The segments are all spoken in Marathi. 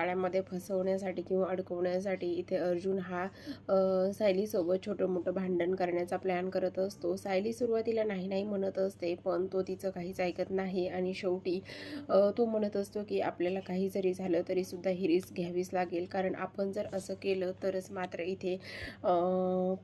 जाळ्यामध्ये फसवण्यासाठी किंवा अडकवण्यासाठी इथे अर्जुन हा सायलीसोबत छोटं मोठं भांडण करण्याचा प्लॅन करत असतो. सायली सुरुवातीला नाही नाही म्हणत असते पण तो तिचं काहीच ऐकत नाही आणि शेवटी तो म्हणत असतो की आपल्याला काही जरी झालं तरीसुद्धा ही रिस्क घ्यावीच लागेल. कारण आपण जर असं केलं तरच मात्र इथे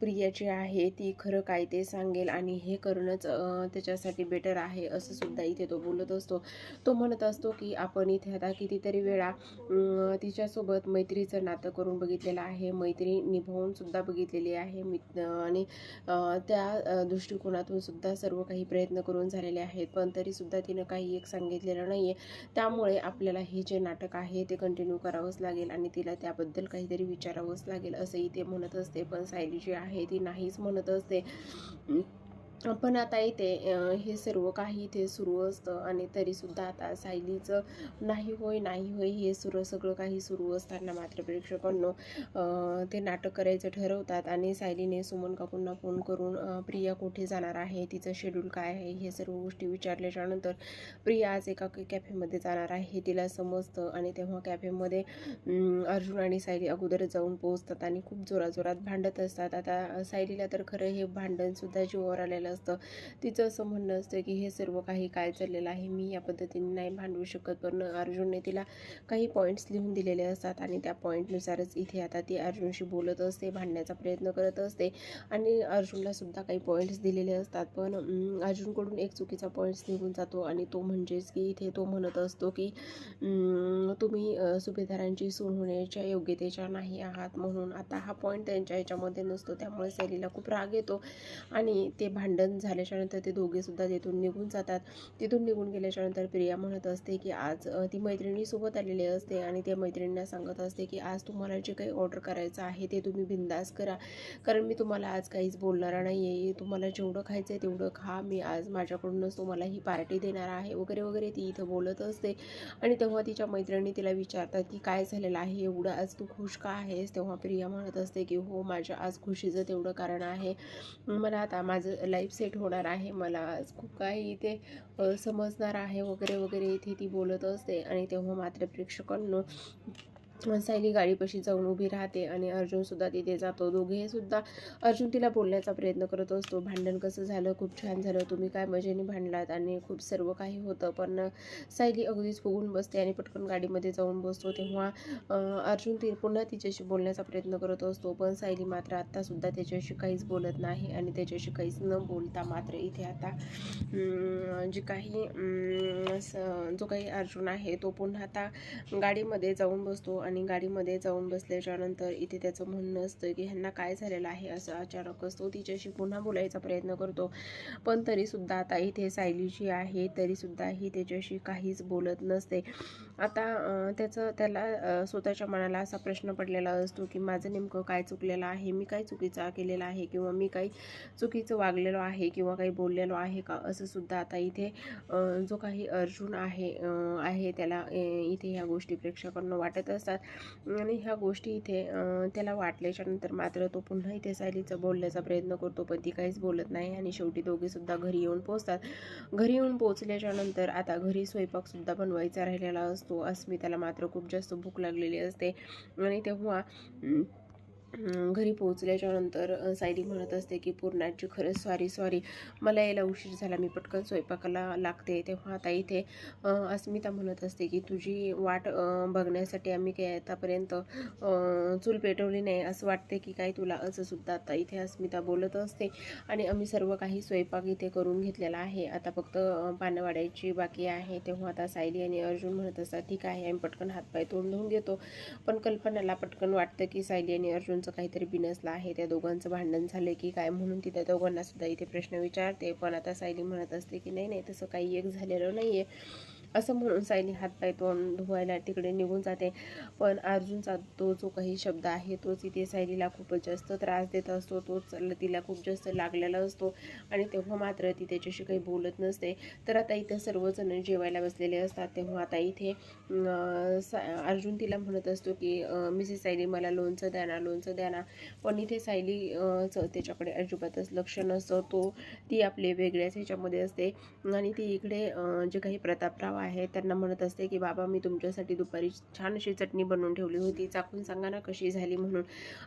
प्रिया जी आहे ती खरं काय ते सांगेल आणि हे करणंच त्याच्यासाठी बेटर आहे असं सुद्धा इथे तो बोलत असतो. तो म्हणत असतो की आपण इथे आता कितीतरी वेळा तिच्यासोबत मैत्रीचं नातं करून बघितलेलं आहे. मैत्री निभावून सुद्धा बघितलेली आहे. मी आणि त्या दृष्टिकोनातूनसुद्धा दृष्टिकोनातून सुद्धा सर्व काही प्रयत्न करून झालेले आहेत. पण तरीसुद्धा तिनं काही एक सांगितलेलं नाही आहे त्यामुळे आपल्याला हे जे नाटक आहे ते कंटिन्यू करावंच लागेल आणि तिला त्याबद्दल काहीतरी विचारावंच लागेल असंही ते म्हणत असते. पण सायली जी आहे ती नाहीच म्हणत असते. पण आता इथे हे सर्व काही इथे सुरू असतं आणि तरीसुद्धा आता सायलीचं नाही होय नाही होय हे सुरू सगळं काही सुरू असताना मात्र प्रेक्षकांनो ते नाटक करायचं ठरवतात आणि सायलीने सुमन काकूंना फोन करून प्रिया कुठे जाणार आहे तिचं शेड्यूल काय आहे हे सर्व गोष्टी विचारल्याच्या नंतर प्रिया आज एका कॅफेमध्ये जाणार आहे तिला समजतं आणि तेव्हा कॅफेमध्ये अर्जुन आणि सायली अगोदर जाऊन पोहोचतात आणि खूप जोराजोरात भांडत असतात. आता सायलीला तर खरं हे भांडणसुद्धा जीवावर आलेलं असतं. तिचं असं म्हणणं असतं की हे सर्व काही काय चाललेलं आहे मी या पद्धतीने नाही भांडवू शकत. पण अर्जुनने तिला काही पॉईंट्स लिहून दिलेले असतात आणि त्या पॉईंटनुसारच इथे आता ती अर्जुनशी बोलत असते भांडण्याचा प्रयत्न करत असते आणि अर्जुनला सुद्धा काही पॉईंट्स दिलेले असतात. पण अर्जुनकडून एक चुकीचा पॉईंट्स निघून जातो आणि तो म्हणजेच की इथे तो म्हणत असतो की तुम्ही सुभेदारांची सून होण्याच्या योग्यतेच्या नाही आहात म्हणून आता हा पॉईंट त्यांच्या ह्याच्यामध्ये नसतो. त्यामुळे सैलीला खूप राग येतो आणि ते भांड भांडण झाल्याच्यानंतर ते दोघेसुद्धा तिथून निघून जातात. तिथून निघून गेल्याच्यानंतर प्रिया म्हणत असते की आज ती मैत्रिणीसोबत आलेली असते आणि त्या मैत्रिणींना सांगत असते की आज तुम्हाला जे काही ऑर्डर करायचं आहे ते तुम्ही बिंदास करा. कारण मी तुम्हाला आज काहीच बोलणार नाही आहे तुम्हाला जेवढं खायचं आहे तेवढं खा. मी आज माझ्याकडूनच तुम्हाला ही पार्टी देणार आहे. वगैरे वगैरे ती इथं बोलत असते. आणि तेव्हा तिच्या मैत्रिणी तिला विचारतात की काय झालेलं आहे? एवढं आज तू खुश का आहेस? तेव्हा प्रिया म्हणत असते की हो माझ्या आज खुशीचं तेवढं कारण आहे. मला आता माझं लाईफ सेट होणार आहे. मला खूप काही इथे समजणार आहे वगैरे वगैरे इथे ती बोलत असते. आणि तेव्हा मात्र प्रेक्षकांना सायली गाडीपाशी जाऊन उभी राहते आणि अर्जुनसुद्धा तिथे जातो. दोघे सुद्धा अर्जुन तिला बोलण्याचा प्रयत्न करत असतो. भांडण कसं झालं? खूप छान झालं. तुम्ही काय मजेने भांडलात? आणि खूप सर्व काही होतं. पण सायली अगदीच फुगून बसते आणि पटकन गाडीमध्ये जाऊन बसतो. तेव्हा अर्जुन ती पुन्हा तिच्याशी बोलण्याचा प्रयत्न करत असतो. पण सायली मात्र आत्तासुद्धा त्याच्याशी काहीच बोलत नाही आणि त्याच्याशी काहीच न बोलता मात्र इथे आता जे काही स- जो काही अर्जुन आहे तो पुन्हा आता गाडीमध्ये जाऊन बसतो. आणि गाडीमध्ये जाऊन बसल्याच्यानंतर इथे त्याचं म्हणणं असतं की ह्यांना काय झालेलं आहे असं अचानकच तो तिच्याशी पुन्हा बोलायचा प्रयत्न करतो. पण तरीसुद्धा आता इथे सायली जी आहे तरीसुद्धा ही त्याच्याशी काहीच बोलत नसते. आता त्याचं त्याला स्वतःच्या मनाला असा प्रश्न पडलेला असतो की माझं नेमकं काय चुकलेलं आहे? मी काय चुकीचा केलेला आहे? किंवा मी काही चुकीचं वागलेलो आहे किंवा काही बोललेलो आहे का? असं सुद्धा आता इथे जो काही अर्जुन आहे आहे त्याला इथे ह्या गोष्टी प्रेक्षकांना वाटत असतात. आणि ह्या गोष्टी इथे त्याला वाटल्याच्या नंतर मात्र तो पुन्हा इथे सायलीचं बोलण्याचा प्रयत्न करतो पण ती काहीच बोलत नाही आणि शेवटी दोघेसुद्धा घरी येऊन पोचतात घरी येऊन पोहोचल्याच्या नंतर आता घरी स्वयंपाकसुद्धा बनवायचा राहिलेला असतो. अस्मिताला मात्र खूप जास्त भूक लागलेली असते. आणि तेव्हा घरी पोहोचल्याच्यानंतर सायली म्हणत असते की पूर्णाची खरंच सॉरी सॉरी मला यायला उशीर झाला. मी पटकन स्वयंपाकाला लागते. तेव्हा आता इथे अस्मिता म्हणत असते की तुझी वाट बघण्यासाठी आम्ही काय आतापर्यंत चूल पेटवली नाही. असं वाटते की काय तुला असं सुद्धा आता इथे अस्मिता बोलत असते. आणि आम्ही सर्व काही स्वयंपाक इथे करून घेतलेला आहे. आता फक्त पानं वाढायची बाकी आहे. तेव्हा आता सायली आणि अर्जुन म्हणत असतात ठीक आहे. आम्ही पटकन हातपाय तोंड धुवून घेतो. पण कल्पनाला पटकन वाटतं की सायली आणि अर्जुन दोघांचं काहीतरी बिनसलं आहे त्या दोघांचं भांडण झालं की काय म्हणून ती त्या दोघांना सुद्धा इथे प्रश्न विचारते. पण आता सायली म्हणत असते की नाही नाही तसं काही एक झालेलं नाही आहे असं म्हणून सायली हातपाय तोंड धुवायला तिकडे निघून जाते. पण अर्जुनचा तो जो काही शब्द आहे तोच इथे सायलीला खूपच जास्त त्रास देत असतो. तोच तिला खूप जास्त लागलेला असतो आणि तेव्हा मात्र ती त्याच्याशी काही बोलत नसते. तर आता इथं सर्वजण जेवायला बसलेले असतात. तेव्हा आता इथे अर्जुन तिला म्हणत असतो की मिसेस सायली मला लोणचं द्या ना लोणचं द्या ना. पण इथे सायली च- त्याच्याकडे अजिबातच लक्ष नसतं. तो ती आपले वेगळ्याच ह्याच्यामध्ये असते. आणि ती इकडे जे काही प्रतापराव आहे. त्यांना म्हणत असते की बाबा मी तुमच्यासाठी दुपारी छान अशी चटणी बनवून ठेवली होती. चाकून सांगा ना कशी झाली म्हणून.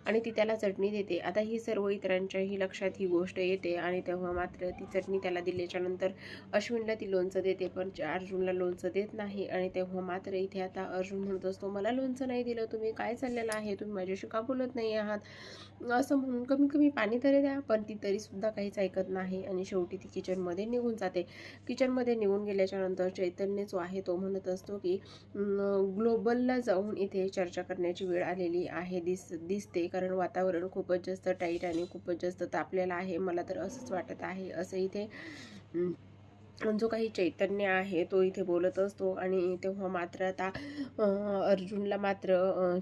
आणि ती त्याला चटणी देते. आता ही सर्व इतरांच्याही लक्षात ही गोष्ट येते आणि तेव्हा मात्र ती चटणी त्याला दिल्याच्या नंतर अश्विनला ती लोणचं देते. पण अर्जुनला लोणचं देत नाही आणि तेव्हा मात्र इथे आता अर्जुन म्हणत असतो मला लोणचं नाही दिलं. तुम्ही काय चाललेलं आहे? तुम्ही माझ्याशी का बोलत नाही आहात? असं म्हणून कमी कमी पाणी तरी द्या पण ती तरीसुद्धा काहीच ऐकत नाही. आणि शेवटी ती किचनमध्ये निघून जाते. किचनमध्ये निघून गेल्याच्यानंतर चैतन्य जो आहे तो म्हणत असतो की ग्लोबलला जाऊन इथे चर्चा करण्याची वेळ आलेली आहे दिस दिसते. कारण वातावरण खूपच जास्त टाईट आणि खूपच जास्त तापलेलं आहे. मला तर असंच वाटत आहे. असं इथे जो काही चैतन्य आहे तो इथे बोलत असतो आणि तेव्हा मात्र आता अर्जुनला मात्र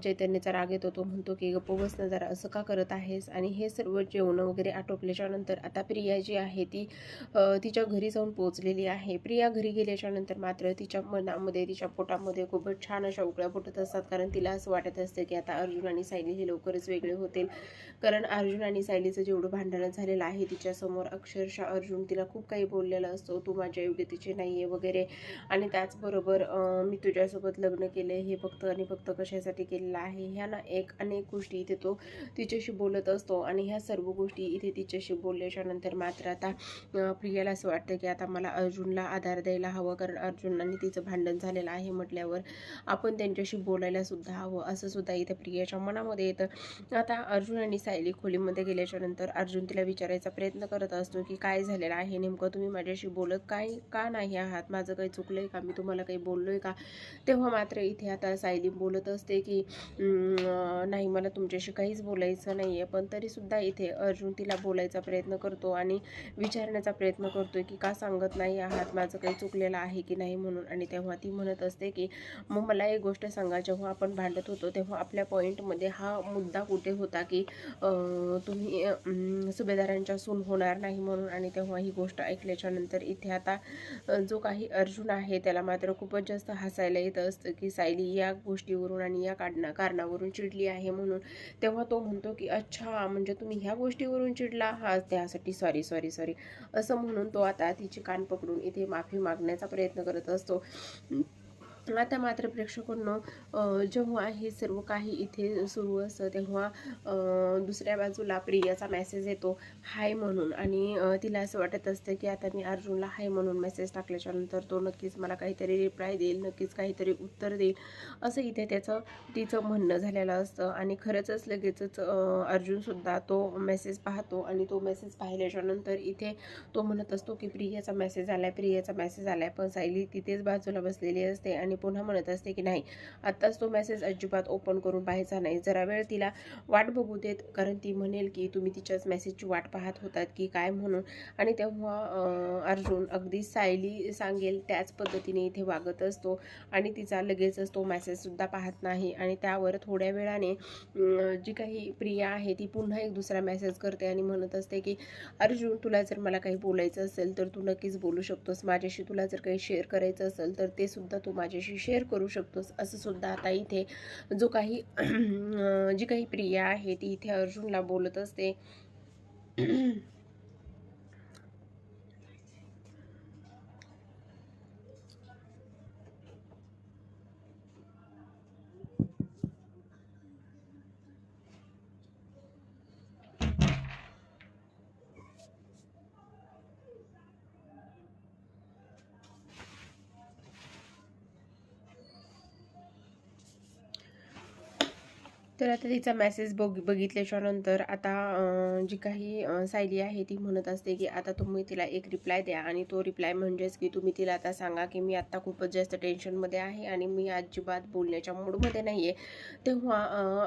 चैतन्याचा राग येतो. तो म्हणतो की गप्प बसणं जरा असं का करत आहेस? आणि हे सर्व जेवणं वगैरे आटोपल्याच्या नंतर आता प्रिया जी आहे ती तिच्या घरी जाऊन पोचलेली आहे. प्रिया घरी गेल्याच्यानंतर मात्र तिच्या मनामध्ये तिच्या पोटामध्ये खूपच छान अशा उकळ्या फुटत असतात. कारण तिला असं वाटत असतं की आता अर्जुन आणि सायली हे लवकरच वेगळे होतील. कारण अर्जुन आणि सायलीचं जेवढं भांडण झालेलं आहे तिच्यासमोर अक्षरशः अर्जुन तिला खूप काही बोललेला असतो. तू माझ्या योग्यतेचे नाही आहे वगैरे. आणि त्याचबरोबर मी तुझ्यासोबत लग्न केले हे फक्त आणि फक्त कशासाठी केलेलं आहे ह्या ना एक अनेक गोष्टी इथे तो तिच्याशी बोलत असतो. आणि ह्या सर्व गोष्टी इथे तिच्याशी बोलल्याच्या नंतर मात्र आता प्रियाला असं वाटतं की आता मला अर्जुनला आधार द्यायला हवं. कारण अर्जुन आणि तिचं भांडण झालेलं आहे म्हटल्यावर आपण त्यांच्याशी बोलायला सुद्धा हवं. असं सुद्धा इथे प्रियाच्या मनामध्ये येतं. आता अर्जुन आणि सायली खोलीमध्ये गेल्याच्यानंतर अर्जुन तिला विचारायचा प्रयत्न करत असतो की काय झालेलं आहे नेमकं तुम्ही माझ्याशी बोलत का काय का नाही आहात? माझं काही चुकलं आहे का? मी तुम्हाला काही बोललो आहे का? तेव्हा मात्र इथे आता सायली बोलत असते की नाही मला तुमच्याशी काहीच बोलायचं नाही आहे पण तरीसुद्धा इथे अर्जुन तिला बोलायचा प्रयत्न करतो आणि विचारण्याचा प्रयत्न करतो की का सांगत नाही आहात? माझं काही चुकलेलं आहे की नाही म्हणून? आणि तेव्हा ती म्हणत असते की मग मला एक गोष्ट सांगा. जेव्हा आपण भांडत होतो तेव्हा आपल्या पॉईंटमध्ये हा मुद्दा कुठे होता की तुम्ही सुभेदारांच्या सून होणार नाही म्हणून? आणि तेव्हा ही गोष्ट ऐकल्याच्या नंतर इथे आता आता जो काही अर्जुन आहे त्याला मात्र खूपच जास्त हसायला येत असतं की सायली या गोष्टीवरून आणि या काढणं कारणावरून चिडली आहे म्हणून. तेव्हा तो म्हणतो की अच्छा म्हणजे तुम्ही ह्या गोष्टीवरून चिडला? हा त्यासाठी सॉरी सॉरी सॉरी असं म्हणून तो आता तिची कान पकडून इथे माफी मागण्याचा प्रयत्न करत असतो. आता मात्र प्रेक्षकांनो जेव्हा हे सर्व काही इथे सुरू असतं तेव्हा दुसऱ्या बाजूला प्रियाचा मेसेज येतो हाय म्हणून. आणि तिला असं वाटत असतं की आता मी अर्जुनला हाय म्हणून मेसेज टाकल्याच्यानंतर तो नक्कीच मला काहीतरी रिप्लाय देईल नक्कीच काहीतरी उत्तर देईल. असं इथे त्याचं तिचं म्हणणं झालेलं असतं. आणि खरंच लगेचच अर्जुनसुद्धा तो मेसेज पाहतो. आणि तो मेसेज पाहिल्याच्यानंतर इथे तो म्हणत असतो की प्रियाचा मेसेज आलाय प्रियाचा मेसेज आला पण सायली तिथेच बाजूला बसलेली असते. आणि पुन्हा म्हणत असते की नाही आत्ताच तो मेसेज अजिबात ओपन करून पाहायचा नाही. जरा वेळ तिला वाट बघू देत कारण ती म्हणेल की तुम्ही तिच्याच मेसेजची वाट पाहत होतात की काय म्हणून. आणि तेव्हा अर्जुन अगदी सायली सांगेल त्याच पद्धतीने इथे वागत असतो आणि तिचा लगेचच तो मेसेजसुद्धा पाहत नाही. आणि त्यावर थोड्या वेळाने जी काही प्रिया आहे ती पुन्हा एक दुसरा मेसेज करते आणि म्हणत असते की अर्जुन तुला जर मला काही बोलायचं असेल तर तू नक्कीच बोलू शकतोस. माझ्याशी तुला जर काही शेअर करायचं असेल तर ते सुद्धा तू माझ्याशी शेअर करू शकतोस असं सुद्धा आता इथे जो काही जी काही प्रिया आहे ती इथे अर्जुनला बोलत असते. तर आता तिचा मेसेज बघ बघितल्याच्यानंतर आता जी काही सायली आहे ती म्हणत असते की आता तुम्ही तिला एक रिप्लाय द्या आणि तो रिप्लाय म्हणजेच की तुम्ही तिला आता सांगा की मी आत्ता खूपच जास्त टेन्शनमध्ये आहे आणि मी अजिबात बोलण्याच्या मूडमध्ये नाही आहे तेव्हा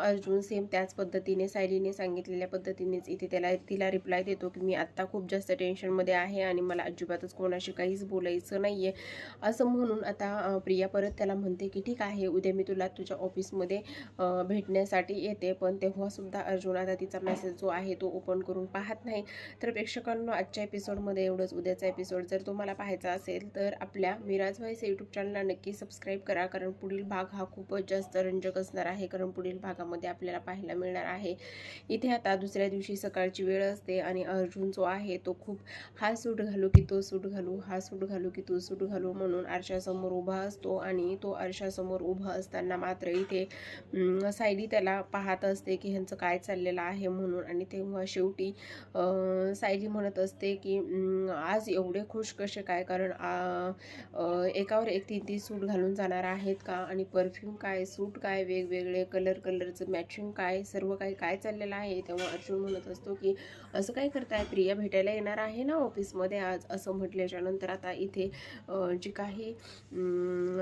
अर्जुन सेम त्याच पद्धतीने सायलीने सांगितलेल्या पद्धतीनेच इथे त्याला तिला रिप्लाय देतो की मी आत्ता खूप जास्त टेन्शनमध्ये आहे आणि मला अजिबातच कोणाशी काहीच बोलायचं नाही आहे असं म्हणून आता प्रिया परत त्याला म्हणते की ठीक आहे उद्या मी तुला तुझ्या ऑफिसमध्ये भेटण्यासाठी करण्यासाठी येते पण तेव्हासुद्धा अर्जुन आता तिचा मेसेज जो आहे तो ओपन करून पाहत नाही. तर प्रेक्षकांनो आजच्या एपिसोडमध्ये एवढंच. उद्याचा एपिसोड जर तुम्हाला पाहायचा असेल तर आपल्या मिराज व्हाईस यूट्यूब चॅनलला नक्की सबस्क्राईब करा कारण पुढील भाग हा खूपच जास्त रंजक असणार आहे कारण पुढील भागामध्ये आपल्याला पाहायला मिळणार आहे. इथे आता दुसऱ्या दिवशी सकाळची वेळ असते आणि अर्जुन जो आहे तो खूप हा सूट घालू की तो सूट घालू हा सूट घालू की तो सूट घालू म्हणून आरशासमोर उभा असतो आणि तो आरशासमोर उभा असताना मात्र इथे सायली त्याला पाहत असते की ह्यांचं काय चाललेलं आहे म्हणून. आणि तेव्हा शेवटी सायली म्हणत असते की आज एवढे खुश कसे काय? कारण एकावर एक तीन तीन सूट घालून जाणार आहेत का? आणि परफ्यूम काय? सूट काय? वेगवेगळे कलर कलरचं मॅचिंग काय? सर्व काही काय चाललेलं आहे? तेव्हा अर्जुन म्हणत असतो की असं काय करताय? प्रिया भेटायला येणार आहे ना ऑफिसमध्ये आज? असं म्हटल्याच्या नंतर आता इथे जी काही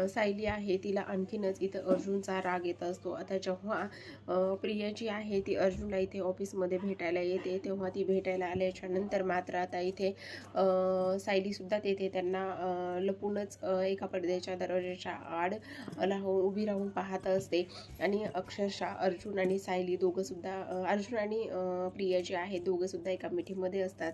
सायली आहे तिला आणखीनच इथं अर्जुनचा राग येत असतो. आता जेव्हा प्रिया जी आहे ती अर्जुनला इथे ऑफिसमध्ये भेटायला येते. तेव्हा ती भेटायला आल्याच्यानंतर मात्र आता इथे सायलीसुद्धा तेथे त्यांना लपूनच एका पडद्याच्या दरवाजाच्या आड राहून उभी राहून पाहत असते. आणि अक्षरशः अर्जुन आणि सायली दोघंसुद्धा अर्जुन आणि प्रिया जी आहे दोघंसुद्धा एका मिठीमध्ये असतात.